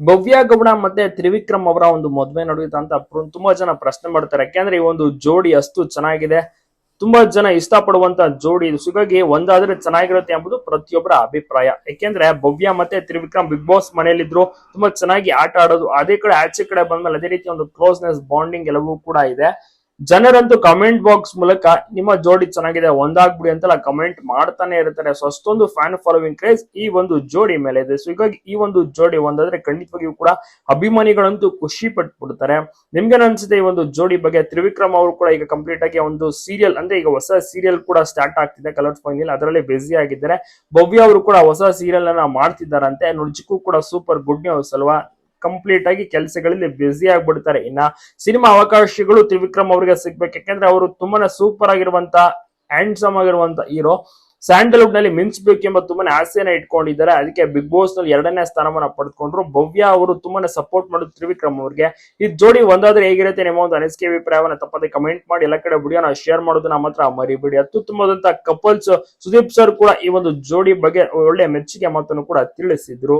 ಭವ್ಯ ಗೌಡ ಮತ್ತೆ ತ್ರಿವಿಕ್ರಮ್ ಅವರ ಒಂದು ಮದ್ವೆ ನಡೆಯುತ್ತೆ ಅಂತ ತುಂಬಾ ಜನ ಪ್ರಶ್ನೆ ಮಾಡ್ತಾರೆ. ಯಾಕೆಂದ್ರೆ ಈ ಒಂದು ಜೋಡಿ ಅಷ್ಟು ಚೆನ್ನಾಗಿದೆ. ತುಂಬಾ ಜನ ಇಷ್ಟಪಡುವಂತ ಜೋಡಿ ಇದು ಹೀಗಾಗಿ ಒಂದಾದ್ರೆ ಚೆನ್ನಾಗಿರುತ್ತೆ ಎಂಬುದು ಪ್ರತಿಯೊಬ್ಬರ ಅಭಿಪ್ರಾಯ. ಯಾಕೆಂದ್ರೆ ಭವ್ಯ ಮತ್ತೆ ತ್ರಿವಿಕ್ರಮ್ ಬಿಗ್ ಬಾಸ್ ಮನೆಯಲ್ಲಿದ್ರು ತುಂಬಾ ಚೆನ್ನಾಗಿ ಆಟ ಆಡೋದು. ಅದೇ ಕಡೆ ಆಚೆ ಕಡೆ ಬಂದ್ಮೇಲೆ ಅದೇ ರೀತಿ ಒಂದು ಕ್ಲೋಸ್ನೆಸ್ ಬಾಂಡಿಂಗ್ ಎಲ್ಲವೂ ಕೂಡ ಇದೆ. ಜನರಂತೂ ಕಮೆಂಟ್ ಬಾಕ್ಸ್ ಮೂಲಕ ನಿಮ್ಮ ಜೋಡಿ ಚೆನ್ನಾಗಿದೆ, ಒಂದಾಗ್ಬಿಡಿ ಅಂತೆಲ್ಲ ಕಮೆಂಟ್ ಮಾಡ್ತಾನೆ ಇರ್ತಾರೆ. ಸೊ ಅಷ್ಟೊಂದು ಫ್ಯಾನ್ ಫಾಲೋವಿಂಗ್ ಕ್ರೇಜ್ ಈ ಒಂದು ಜೋಡಿ ಮೇಲೆ ಇದೆ. ಸೊ ಹೀಗಾಗಿ ಈ ಒಂದು ಜೋಡಿ ಒಂದಾದ್ರೆ ಖಂಡಿತವಾಗಿಯೂ ಕೂಡ ಅಭಿಮಾನಿಗಳಂತೂ ಖುಷಿ ಪಟ್ಬಿಡ್ತಾರೆ. ನಿಮ್ಗೆ ಅನ್ಸುತ್ತೆ ಈ ಒಂದು ಜೋಡಿ ಬಗ್ಗೆ? ತ್ರಿವಿಕ್ರಮ್ ಅವರು ಕೂಡ ಈಗ ಕಂಪ್ಲೀಟ್ ಆಗಿ ಒಂದು ಸೀರಿಯಲ್ ಅಂದ್ರೆ ಈಗ ಹೊಸ ಸೀರಿಯಲ್ ಕೂಡ ಸ್ಟಾರ್ಟ್ ಆಗ್ತಿದೆ ಕಲರ್ಸ್ ಫೈನಲ್ ಅದರಲ್ಲಿ ಬ್ಯುಸಿ ಆಗಿದ್ದಾರೆ. ಭವ್ಯ ಅವರು ಕೂಡ ಹೊಸ ಸೀರಿಯಲ್ ಅನ್ನ ಮಾಡ್ತಿದ್ದಾರಂತೆ. ಚಿಕ್ಕು ಕೂಡ ಸೂಪರ್ ಗುಡ್ ನ್ಯೂಸ್ ಅಲ್ವಾ? ಕಂಪ್ಲೀಟ್ ಆಗಿ ಕೆಲಸಗಳಲ್ಲಿ ಬ್ಯುಸಿ ಆಗ್ಬಿಡ್ತಾರೆ. ಇನ್ನ ಸಿನಿಮಾ ಅವಕಾಶಗಳು ತ್ರಿವಿಕ್ರಮ್ ಅವರಿಗೆ ಸಿಗ್ಬೇಕು. ಯಾಕಂದ್ರೆ ಅವರು ತುಂಬಾನೇ ಸೂಪರ್ ಆಗಿರುವಂತ ಹ್ಯಾಂಡ್ಸಮ್ ಆಗಿರುವಂತ ಹೀರೋ ಸ್ಯಾಂಡಲ್ವುಡ್ನಲ್ಲಿ ಮಿಂಚಬೇಕೆಂಬ ತುಂಬಾನೇ ಆಸೆಯನ್ನ ಇಟ್ಕೊಂಡಿದ್ದಾರೆ. ಅದಕ್ಕೆ ಬಿಗ್ ಬಾಸ್ನಲ್ಲಿ ಎರಡನೇ ಸ್ಥಾನವನ್ನ ಪಡೆದುಕೊಂಡ್ರು. ಭವ್ಯ ಅವರು ತುಂಬಾನೇ ಸಪೋರ್ಟ್ ಮಾಡುದು ತ್ರಿವಿಕ್ರಮ್ ಅವರಿಗೆ. ಈ ಜೋಡಿ ಒಂದಾದ್ರೆ ಹೇಗಿರುತ್ತೆ ನಿಮ್ಮ ಒಂದು ಅನಿಸಿಕೆ ಅಭಿಪ್ರಾಯವನ್ನ ತಪ್ಪದೆ ಕಮೆಂಟ್ ಮಾಡಿ ಎಲ್ಲ ಕಡೆ ವಿಡಿಯೋನ ಶೇರ್ ಮಾಡೋದನ್ನ ಮಾತ್ರ ಮರಿಬೇಡಿ. ಅತ್ಯುತ್ತಮವಾದಂತಹ ಕಪಲ್ಸ್ ಸುದೀಪ್ ಸರ್ ಕೂಡ ಈ ಒಂದು ಜೋಡಿ ಬಗ್ಗೆ ಒಳ್ಳೆ ಮೆಚ್ಚುಗೆ ಮಾತನ್ನು ಕೂಡ ತಿಳಿಸಿದ್ರು.